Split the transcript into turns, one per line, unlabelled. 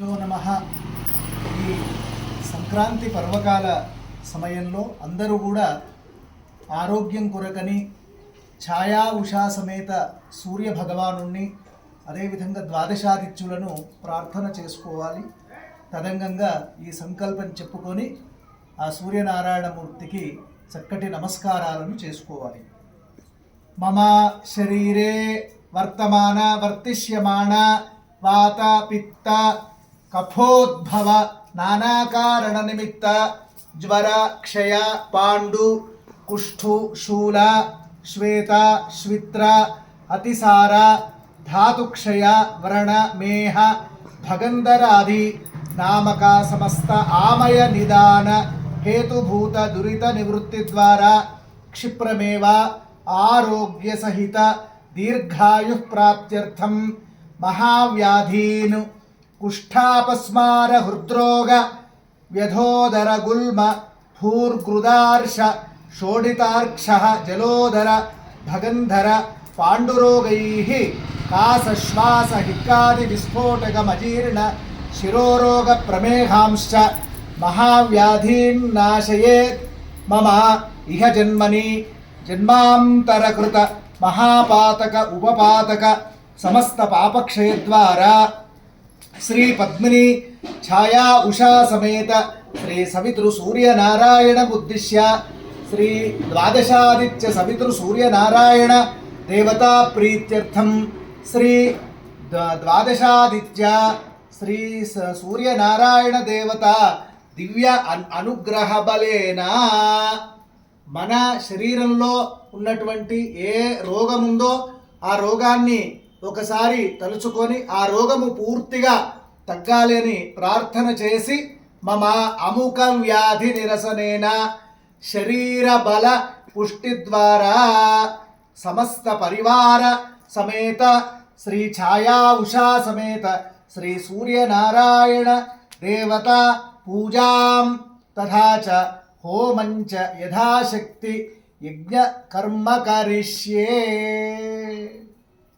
యో నమ. ఈ సంక్రాంతి పర్వకాల సమయంలో అందరూ కూడా ఆరోగ్యం కొరకని ఛాయా ఉషా సమేత సూర్య భగవానుణ్ణి అదేవిధంగా ద్వాదశాదిత్యులను ప్రార్థన చేసుకోవాలి. తదంగంగా ఈ సంకల్పం చెప్పుకొని ఆ సూర్యనారాయణమూర్తికి చక్కటి నమస్కారాలను చేసుకోవాలి. మమ శరీరే వర్తమాన వర్తిష్యమాణ వాత పిత్త కఫోద్భవ నానాకారణ నిమిత్త జ్వర క్షయ పాండు కుష్ఠు శూల శ్వేత శ్విత్ర అతిసార ధాతుక్షయ వ్రణ మేహ భగంధరాది నామక సమస్త ఆమయ నిదాన హేతుభూత దురిత నివృత్తి ద్వారా క్షిప్రమేవ ఆరోగ్య సహిత దీర్ఘాయు ప్రాప్త్యర్థం మహావ్యాధీన్. కుష్ఠాపస్మార హృద్రోగ వ్యధోదర గుల్మ భూర్గృదార్ష షోడితార్క్ష జలోదర భగంధర పాండురోగై కాసశ్వాస హిక్కాది విస్ఫోటకమజీర్ణ శిరోరోగ ప్రమేహాంశ్చ మహావ్యాధీన్ నాశయేత్ మమ ఇహ జన్మని జన్మాంతరకృత మహాపాతక ఉపపాతక సమస్త పాపక్షయ ద్వారా శ్రీ పద్మిని ఛాయా ఉషా సమేత శ్రీ సవితృ సూర్యనారాయణ ఉద్దిశ్య శ్రీ ద్వాదశాదిత్య సవితృ సూర్యనారాయణ దేవతా ప్రీత్యర్థం శ్రీ ద్వాదశాదిత్య శ్రీ సూర్యనారాయణ దేవత దివ్య అనుగ్రహ బలేన మన శరీరంలో ఉన్నటువంటి ఏ రోగముందో ఆ రోగాన్ని ఒకసారి తలుచుకొని ఆ రోగము పూర్తిగా తగ్గాలి అని ప్రార్థన చేసి మమ అముక వ్యాధి నిరసనేన శరీర బల పుష్టి ద్వారా సమస్త పరివార సమేత శ్రీ ఛాయా ఉషా సమేత శ్రీ సూర్యనారాయణ దేవత పూజాం తథా చ హోమంచ యథాశక్తి యజ్ఞ కర్మ కరిష్యే.